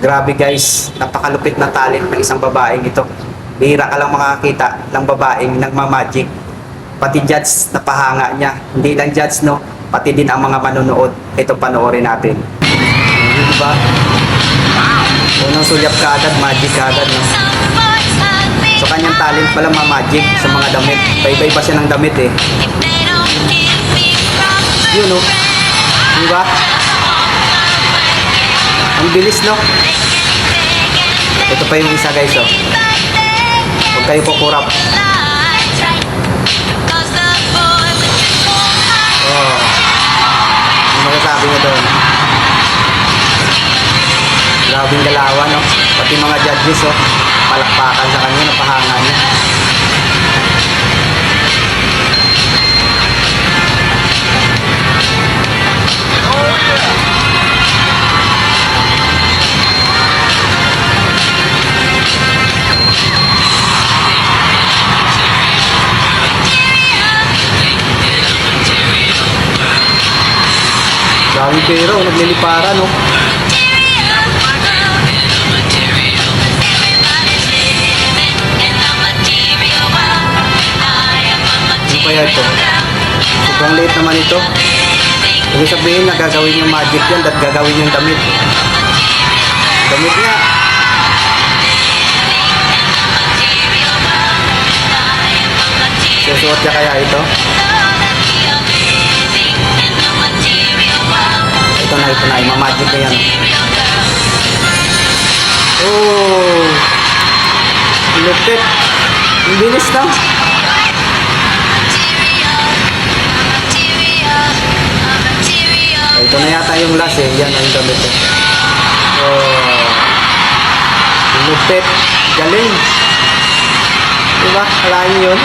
Grabe guys, napakalupit na talent ng isang babaeng ito. Bihira ka lang makakita ng babaeng nagmamagic. Pati judge napahanga niya. Hindi lang judge no, pati din ang mga manonood. Ito panoorin natin. Di ba? Unang sulyap ka agad, magic ka agad. No? So kanyang talent pala ma-magic sa mga damit. Bye-bye pa siya ng damit eh. Yun no? Di ba? Ang bilis no? Ito pa yung isa guys oh. Huwag kayo kukurap. Oh. Ano masasabi niyo doon? Grabing galawan, no? Pati mga judges, oh. Palakpakan sa kanya, napahanga niya. Daming pera, oh. Naglilipara, no? Ano ito? Sobrang late naman ito. Ibig sabihin na gagawin yung magic yan at gagawin yung damit. Damit nga. Susuot niya kaya ito? Ito na, na. Imamagic na yan. Oh! Lupit. Ang bilis lang. Ito na yata yung last eh. Yan ang damit eh. Oh. Lupit. Galing. Diba? Kalahin yun.